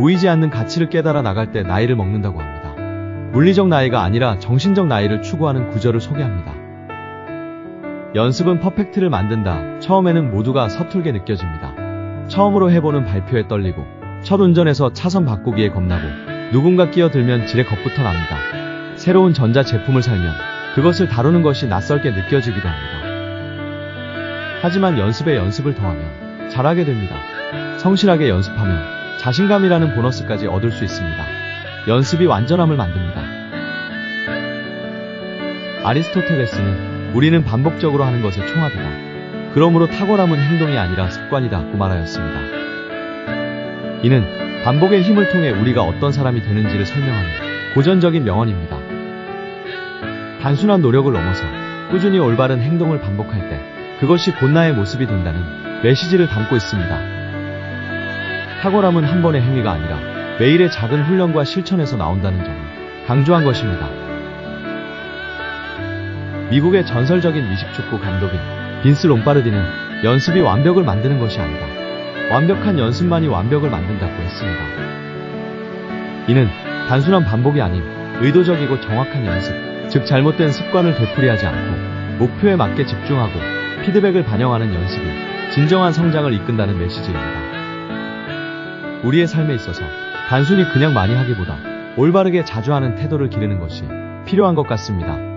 보이지 않는 가치를 깨달아 나갈 때 나이를 먹는다고 합니다. 물리적 나이가 아니라 정신적 나이를 추구하는 구절을 소개합니다. 연습은 퍼펙트를 만든다. 처음에는 모두가 서툴게 느껴집니다. 처음으로 해보는 발표에 떨리고, 첫 운전에서 차선 바꾸기에 겁나고, 누군가 끼어들면 지레 겁부터 납니다. 새로운 전자 제품을 살면 그것을 다루는 것이 낯설게 느껴지기도 합니다. 하지만 연습에 연습을 더하면 잘하게 됩니다. 성실하게 연습하면 자신감이라는 보너스까지 얻을 수 있습니다. 연습이 완전함을 만듭니다. 아리스토텔레스는 우리는 반복적으로 하는 것의 총합이다. 그러므로 탁월함은 행동이 아니라 습관이다 고 말하였습니다. 이는 반복의 힘을 통해 우리가 어떤 사람이 되는지를 설명하는 고전적인 명언입니다. 단순한 노력을 넘어서 꾸준히 올바른 행동을 반복할 때 그것이 곧 나의 모습이 된다는 메시지를 담고 있습니다. 탁월함은 한 번의 행위가 아니라 매일의 작은 훈련과 실천에서 나온다는 점을 강조한 것입니다. 미국의 전설적인 미식축구 감독인 빈스 롬파르디는 연습이 완벽을 만드는 것이 아니다. 완벽한 연습만이 완벽을 만든다고 했습니다. 이는 단순한 반복이 아닌 의도적이고 정확한 연습, 즉 잘못된 습관을 되풀이하지 않고 목표에 맞게 집중하고 피드백을 반영하는 연습이 진정한 성장을 이끈다는 메시지입니다. 우리의 삶에 있어서 단순히 그냥 많이 하기보다 올바르게 자주 하는 태도를 기르는 것이 필요한 것 같습니다.